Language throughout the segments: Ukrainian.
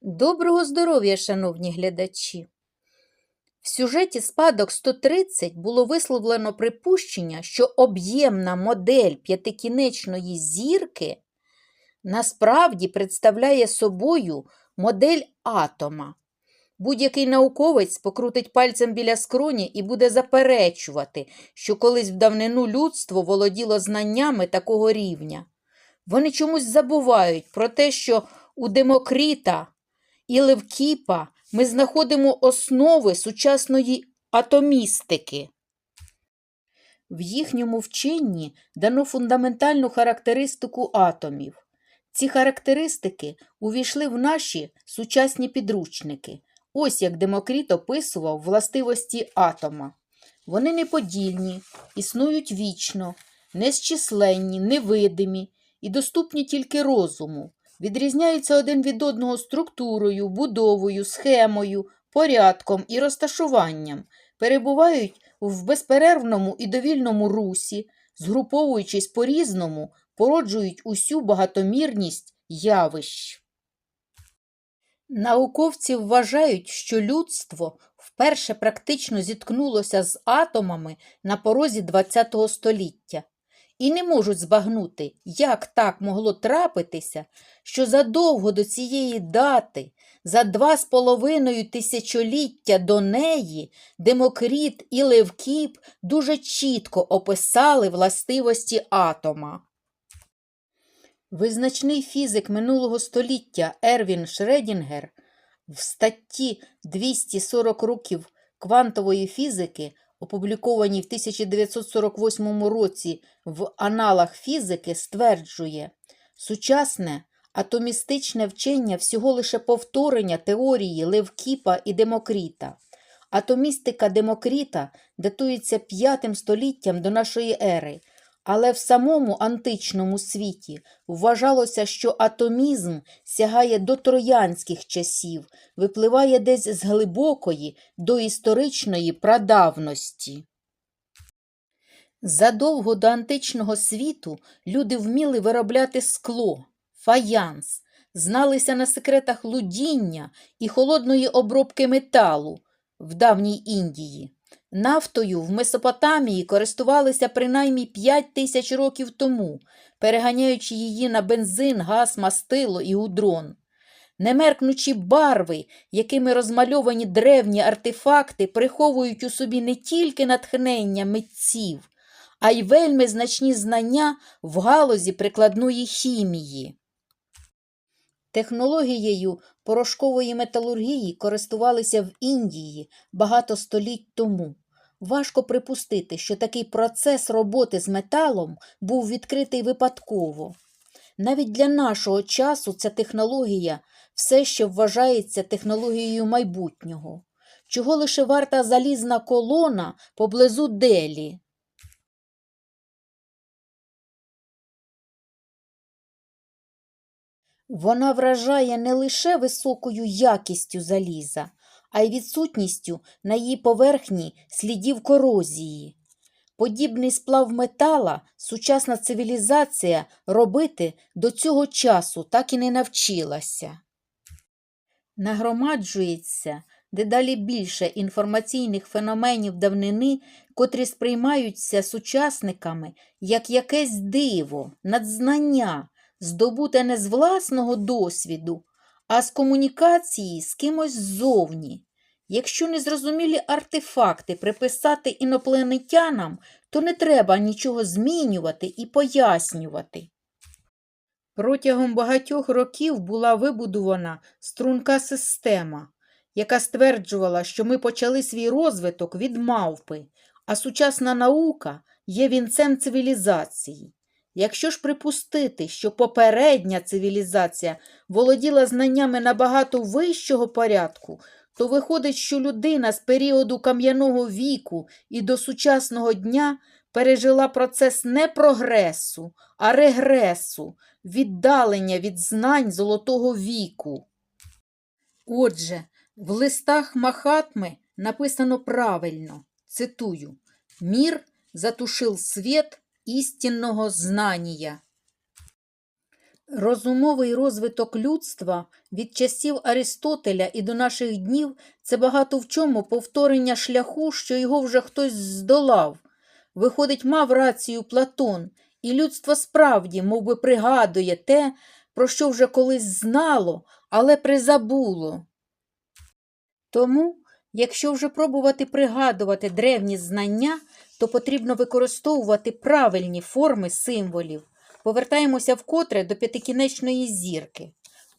Доброго здоров'я, шановні глядачі! В сюжеті спадок 130 було висловлено припущення, що об'ємна модель п'ятикінечної зірки насправді представляє собою модель атома. Будь-який науковець покрутить пальцем біля скроні і буде заперечувати, що колись в давнину людство володіло знаннями такого рівня. Вони чомусь забувають про те, що у Демокріта і Левкіпа ми знаходимо основи сучасної атомістики. В їхньому вченні дано фундаментальну характеристику атомів. Ці характеристики увійшли в наші сучасні підручники. Ось як Демокріт описував властивості атома. Вони неподільні, існують вічно, незчисленні, невидимі і доступні тільки розуму відрізняються один від одного структурою, будовою, схемою, порядком і розташуванням, перебувають в безперервному і довільному русі, згруповуючись по-різному, породжують усю багатомірність явищ. Науковці вважають, що людство вперше практично зіткнулося з атомами на порозі ХХ століття і не можуть збагнути, як так могло трапитися, що задовго до цієї дати, за два з половиною тисячоліття до неї, Демокріт і Левкіп дуже чітко описали властивості атома. Визначний фізик минулого століття Ервін Шредінгер в статті 240 років квантової фізики опублікованій в 1948 році в Аналах фізики, стверджує, сучасне атомістичне вчення всього лише повторення теорії Левкіпа і Демокріта. Атомістика Демокріта датується 5 століттям до нашої ери, але в самому античному світі вважалося, що атомізм сягає до троянських часів, випливає десь з глибокої доісторичної прадавності. Задовго до античного світу люди вміли виробляти скло, фаянс, зналися на секретах лудіння і холодної обробки металу в давній Індії. Нафтою в Месопотамії користувалися принаймні 5 тисяч років тому, переганяючи її на бензин, газ, мастило і удрон. Немеркнучі барви, якими розмальовані древні артефакти, приховують у собі не тільки натхнення митців, а й вельми значні знання в галузі прикладної хімії. Технологією порошкової металургії користувалися в Індії багато століть тому. Важко припустити, що такий процес роботи з металом був відкритий випадково. Навіть для нашого часу ця технологія все ще вважається технологією майбутнього, чого лише варта залізна колона поблизу Делі. Вона вражає не лише високою якістю заліза, а й відсутністю на її поверхні слідів корозії. Подібний сплав метала сучасна цивілізація робити до цього часу так і не навчилася. Нагромаджується дедалі більше інформаційних феноменів давнини, котрі сприймаються сучасниками як якесь диво, надзнання, здобуте не з власного досвіду, а з комунікації з кимось ззовні. Якщо незрозумілі артефакти приписати інопланетянам, то не треба нічого змінювати і пояснювати. Протягом багатьох років була вибудована струнка система, яка стверджувала, що ми почали свій розвиток від мавпи, а сучасна наука є вінцем цивілізації. Якщо ж припустити, що попередня цивілізація володіла знаннями набагато вищого порядку, то виходить, що людина з періоду кам'яного віку і до сучасного дня пережила процес не прогресу, а регресу, віддалення від знань золотого віку. Отже, в листах Махатми написано правильно, цитую, «Мір затушив світ істинного знання». Розумовий розвиток людства від часів Аристотеля і до наших днів це багато в чому повторення шляху, що його вже хтось здолав. Виходить, мав рацію Платон, і людство справді, мов би, пригадує те, про що вже колись знало, але призабуло. Тому, якщо вже пробувати пригадувати древні знання, то потрібно використовувати правильні форми символів. Повертаємося вкотре до п'ятикінечної зірки.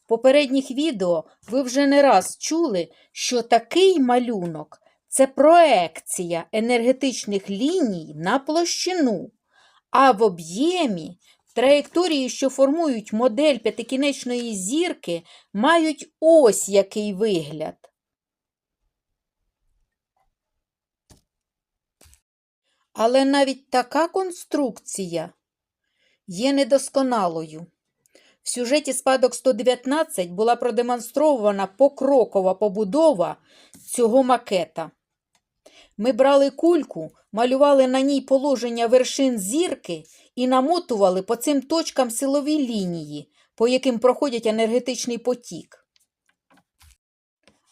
В попередніх відео ви вже не раз чули, що такий малюнок це проекція енергетичних ліній на площину, а в об'ємі траєкторії, що формують модель п'ятикінечної зірки, мають ось який вигляд. Але навіть така конструкція є недосконалою. В сюжеті спадок 119 була продемонстрована покрокова побудова цього макета. Ми брали кульку, малювали на ній положення вершин зірки і намотували по цим точкам силові лінії, по яким проходять енергетичний потік.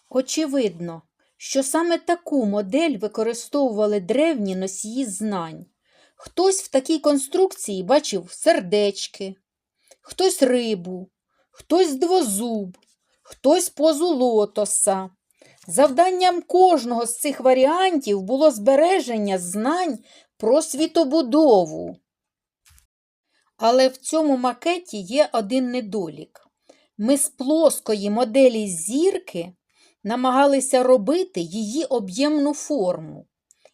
Очевидно, що саме таку модель використовували древні носії знань. Хтось в такій конструкції бачив сердечки, хтось рибу, хтось двозуб, хтось позу лотоса. Завданням кожного з цих варіантів було збереження знань про світобудову. Але в цьому макеті є один недолік. Ми з плоскої моделі зірки намагалися робити її об'ємну форму.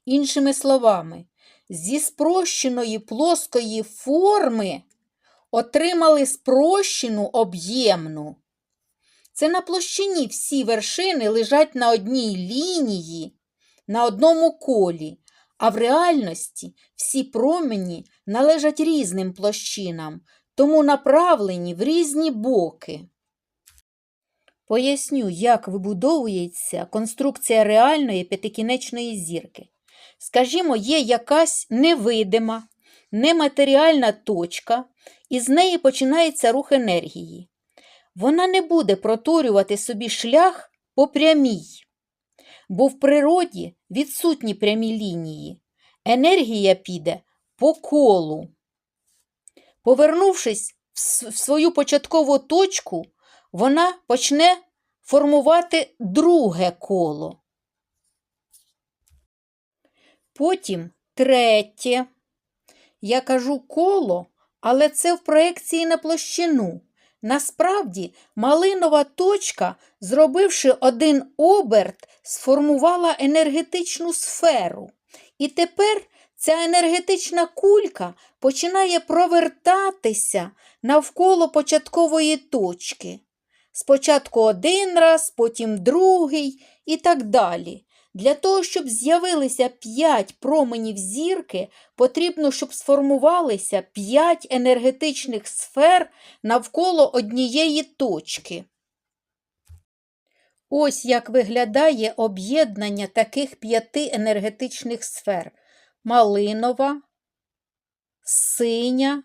Іншими словами, зі спрощеної плоскої форми отримали спрощену об'ємну. Це на площині всі вершини лежать на одній лінії, на одному колі, а в реальності всі промені належать різним площинам, тому направлені в різні боки. Поясню, як вибудовується конструкція реальної п'ятикінечної зірки. Скажімо, є якась невидима, нематеріальна точка, і з неї починається рух енергії. Вона не буде проторювати собі шлях по прямій, бо в природі відсутні прямі лінії. Енергія піде по колу. Повернувшись в свою початкову точку, вона почне формувати друге коло. Потім третє. Я кажу коло, але це в проекції на площину. Насправді, малинова точка, зробивши один оберт, сформувала енергетичну сферу. І тепер ця енергетична кулька починає провертатися навколо початкової точки. Спочатку один раз, потім другий і так далі. Для того, щоб з'явилися п'ять променів зірки, потрібно, щоб сформувалися п'ять енергетичних сфер навколо однієї точки. Ось як виглядає об'єднання таких п'яти енергетичних сфер: малинова, синя,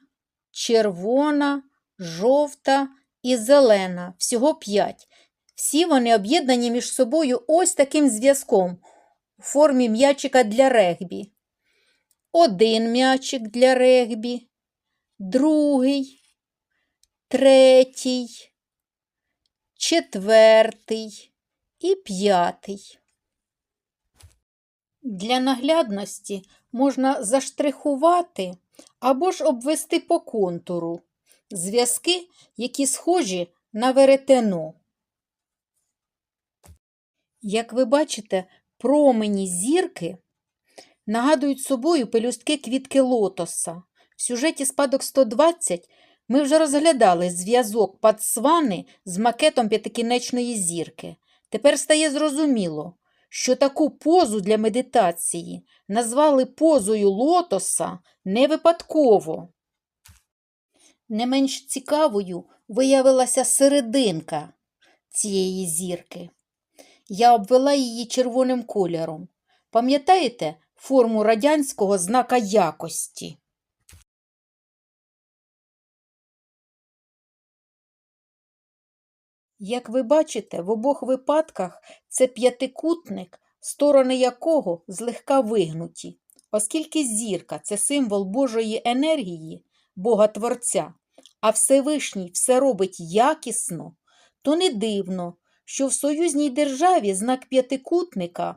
червона, жовта і зелена. Всього п'ять. Всі вони об'єднані між собою ось таким зв'язком у формі м'ячика для регбі. Один м'ячик для регбі, другий, третій, четвертий і п'ятий. Для наглядності можна заштрихувати або ж обвести по контуру зв'язки, які схожі на веретено. Як ви бачите, промені зірки нагадують собою пелюстки квітки лотоса. В сюжеті спадок 120 ми вже розглядали зв'язок Пацвани з макетом п'ятикінечної зірки. Тепер стає зрозуміло, що таку позу для медитації назвали позою лотоса не випадково. Не менш цікавою виявилася серединка цієї зірки. Я обвела її червоним кольором. Пам'ятаєте форму радянського знака якості? Як ви бачите, в обох випадках це п'ятикутник, сторони якого злегка вигнуті. Оскільки зірка це символ Божої енергії, Бога Творця, а Всевишній все робить якісно, то не дивно, що в союзній державі знак п'ятикутника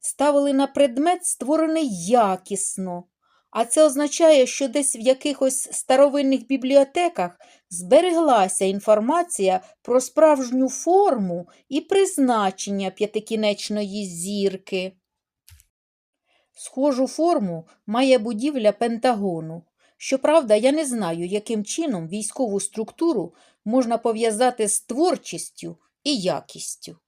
ставили на предмет, створений якісно. А це означає, що десь в якихось старовинних бібліотеках збереглася інформація про справжню форму і призначення п'ятикінечної зірки. Схожу форму має будівля Пентагону. Щоправда, я не знаю, яким чином військову структуру можна пов'язати з творчістю і якістю.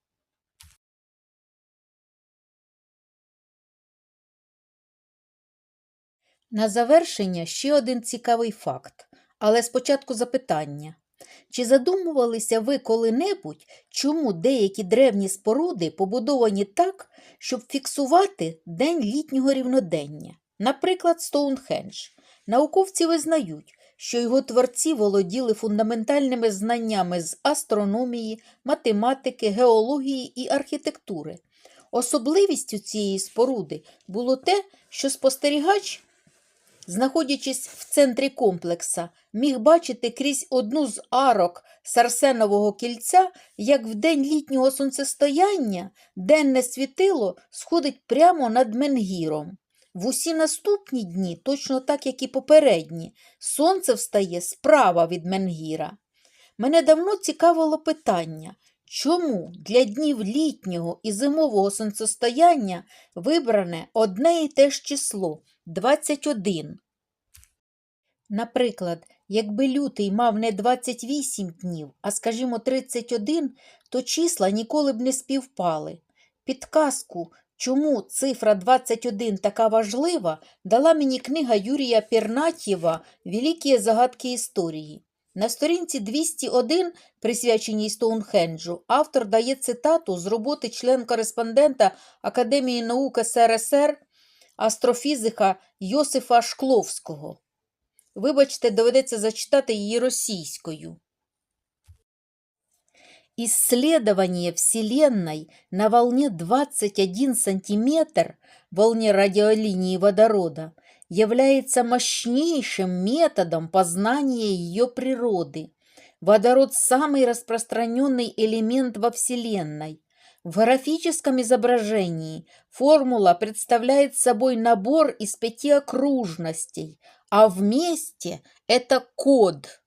На завершення ще один цікавий факт, але спочатку запитання. Чи задумувалися ви коли-небудь, чому деякі древні споруди побудовані так, щоб фіксувати день літнього рівнодення? Наприклад, Стоунхендж. Науковці визнають, що його творці володіли фундаментальними знаннями з астрономії, математики, геології і архітектури. Особливістю цієї споруди було те, що спостерігач знаходячись в центрі комплекса, міг бачити крізь одну з арок Сарсенового кільця, як в день літнього сонцестояння денне світило сходить прямо над Менгіром. В усі наступні дні, точно так, як і попередні, сонце встає справа від Менгіра. Мене давно цікавило питання, чому для днів літнього і зимового сонцестояння вибране одне і те ж число 21. Наприклад, якби лютий мав не 28 днів, а, скажімо, 31, то числа ніколи б не співпали. Підказку, чому цифра 21 така важлива, дала мені книга Юрія Пернатєва «Великі загадки історії». На сторінці 201, присвяченій Стоунхенджу, автор дає цитату з роботи член-кореспондента Академії наук СРСР астрофізика Йосифа Шкловського. Вибачте, доведеться зачитати її російською. Исследование Вселенной на волне 21 сантиметр, волне радиолинии водорода, является мощнейшим методом познания ее природы. Водород – самый распространенный элемент во Вселенной. В графическом изображении формула представляет собой набор из пяти окружностей, а вместе это код.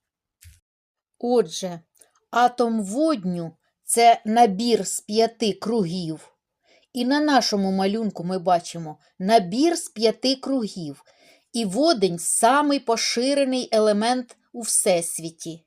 Отже, атом водню це набір з п'яти кругів. І на нашому малюнку ми бачимо набір з п'яти кругів. І водень самий поширений елемент у всесвіті.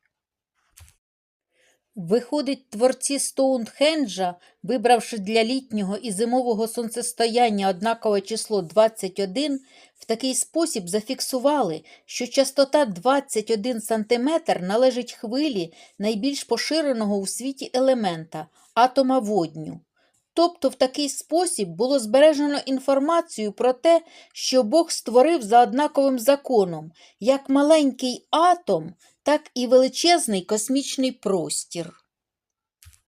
Виходить, творці Стоунхенджа, вибравши для літнього і зимового сонцестояння однакове число 21, в такий спосіб зафіксували, що частота 21 см належить хвилі найбільш поширеного у світі елемента атома водню. Тобто в такий спосіб було збережено інформацію про те, що Бог створив за однаковим законом як маленький атом, так і величезний космічний простір.